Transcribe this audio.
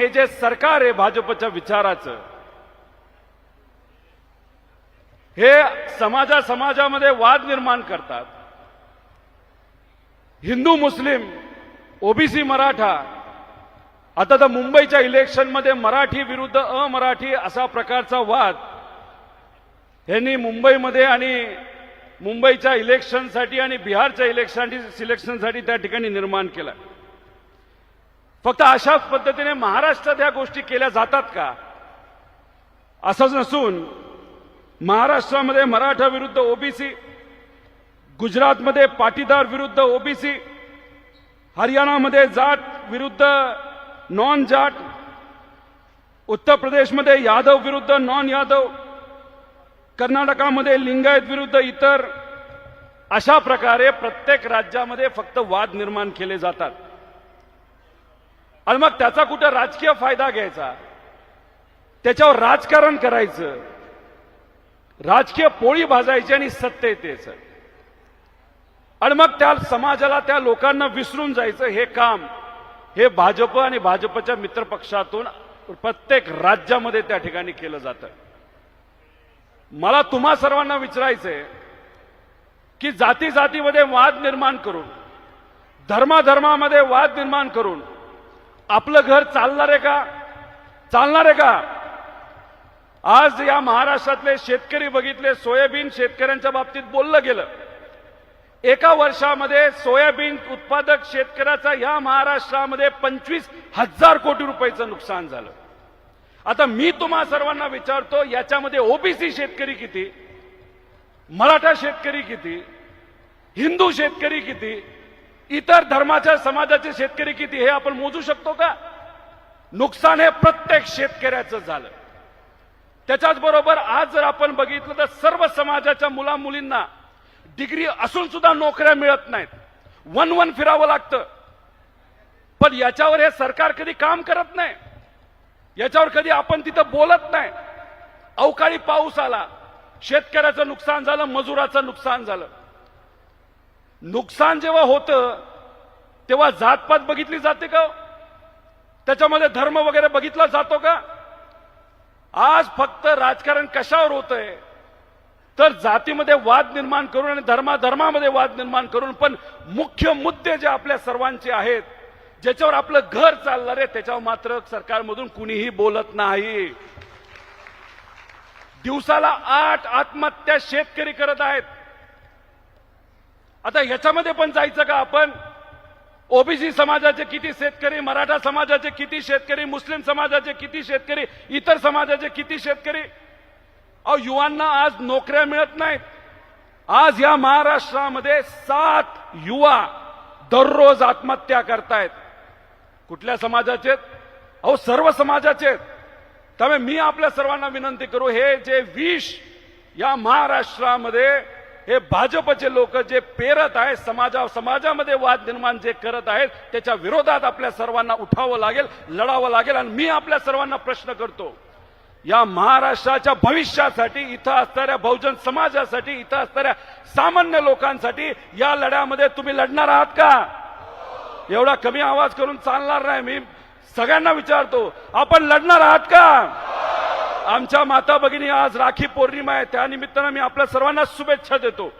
हे जे सरकार आहे भाजपच्या विचाराचं हे समाजा समाजामध्ये वाद निर्माण करतात. हिंदू मुस्लिम ओबीसी मराठा आता तर मुंबईच्या इलेक्शनमध्ये मराठी विरुद्ध अमराठी असा प्रकारचा वाद यांनी मुंबईमध्ये आणि मुंबईच्या इलेक्शनसाठी आणि बिहारच्या इलेक्शन सिलेक्शनसाठी त्या ठिकाणी निर्माण केला. फक्त अशाच पद्धतीने महाराष्ट्रात या गोष्टी केल्या जातात का? असंच नसून महाराष्ट्रामध्ये मराठा विरुद्ध ओबीसी गुजरातमध्ये पाटीदार विरुद्ध ओबीसी हरियाणामध्ये जाट विरुद्ध नॉन जाट उत्तर प्रदेशमध्ये यादव विरुद्ध नॉन यादव कर्नाटकामध्ये लिंगायत विरुद्ध इतर अशा प्रकारे प्रत्येक राज्यामध्ये फक्त वाद निर्माण केले जातात. आणि मग त्याचा कुठं राजकीय फायदा घ्यायचा? त्याच्यावर राजकारण करायचं. राजकीय पोळी भाजायची आणि सत्य यायचं आणि मग त्या समाजाला त्या लोकांना विसरून जायचं हे काम. हे भाजप आणि भाजपच्या मित्रपक्षातून प्रत्येक राज्यामध्ये त्या ठिकाणी केलं जातं. मला तुम्हा सर्वांना विचारायचंय की जाती जातीमध्ये वाद निर्माण करून धर्माधर्मामध्ये वाद निर्माण करून आपलं घर चालणार आहे का? चालणार आहे का? आज या महाराष्ट्रातले शेतकरी बघितले सोयाबीन शेतकऱ्यांच्या बाबतीत बोललं गेलं. एका वर्षामध्ये सोयाबीन उत्पादक शेतकऱ्याचा या महाराष्ट्रामध्ये पंचवीस हजार कोटी रुपयाचं नुकसान झालं. आता मी तुम्हा सर्वांना विचारतो याच्यामध्ये ओबीसी शेतकरी किती? मराठा शेतकरी किती? हिंदू शेतकरी किती? इतर धर्माच्या समाजाचे शेतकरी किती हे आपण मोजू शकतो का? नुकसान हे प्रत्येक शेतकऱ्याचं झालं. त्याच्याच बरोबर आज जर आपण बघितलं तर सर्व समाजाच्या मुला मुलींना डिग्री असून सुद्धा नोकऱ्या मिळत नाहीत. वन वन फिरावं लागतं. पण याच्यावर हे सरकार कधी काम करत नाही. याच्यावर कधी आपण तिथं बोलत नाही. अवकाळी पाऊस आला. शेतकऱ्याचं नुकसान झालं मजुराचं नुकसान झालं. नुकसान जेव्हा होतं तेव्हा जातपात बघितली जाते का? त्याच्यामध्ये धर्म वगैरे बघितला जातो का? आज फक्त राजकारण कशावर होतंय? तर जातीमध्ये वाद निर्माण करून आणि धर्माधर्मामध्ये वाद निर्माण करून पण मुख्य मुद्दे जे आपल्या सर्वांचे आहेत ज्याच्यावर आपलं घर चालणार आहे त्याच्यावर मात्र सरकारमधून कुणीही बोलत नाही. दिवसाला आठ आत्महत्या शेतकरी करत आहेत. आता ह्याच्यामध्ये पण जायचं का आपण? ओबीसी समाजाचे किती शेतकरी मराठा समाजाचे किती शेतकरी मुस्लिम समाजाचे किती शेतकरी इतर समाजाचे किती शेतकरी? अहो युवांना आज नोकऱ्या मिळत नाहीत. आज या महाराष्ट्रामध्ये सात युवा दररोज आत्महत्या करतायत. कुठल्या समाजाचे अहो सर्व समाजाचे आहेत. त्यामुळे मी आपल्या सर्वांना विनंती करू हे जे विष या महाराष्ट्रामध्ये हे भाजपचे लोक जे पेरत आहेत समाजा समाजामध्ये वाद निर्माण जे करत आहेत त्याच्या विरोधात आपल्या सर्वांना उठावं लागेल लढावं लागेल आणि मी आपल्या सर्वांना प्रश्न करतो या महाराष्ट्राच्या भविष्यासाठी इथं असणाऱ्या बहुजन समाजासाठी इथं असणाऱ्या सामान्य लोकांसाठी या लढ्यामध्ये तुम्ही लढणार आहात का? एवढा कमी आवाज करून चालणार नाही मी सगळ्यांना विचारतो आपण लढणार आहात का? आमच्या माता भगिनी आज राखी पौर्णिमा आहे. त्या निमित्तानं मी आपल्या सर्वांना शुभेच्छा देतो.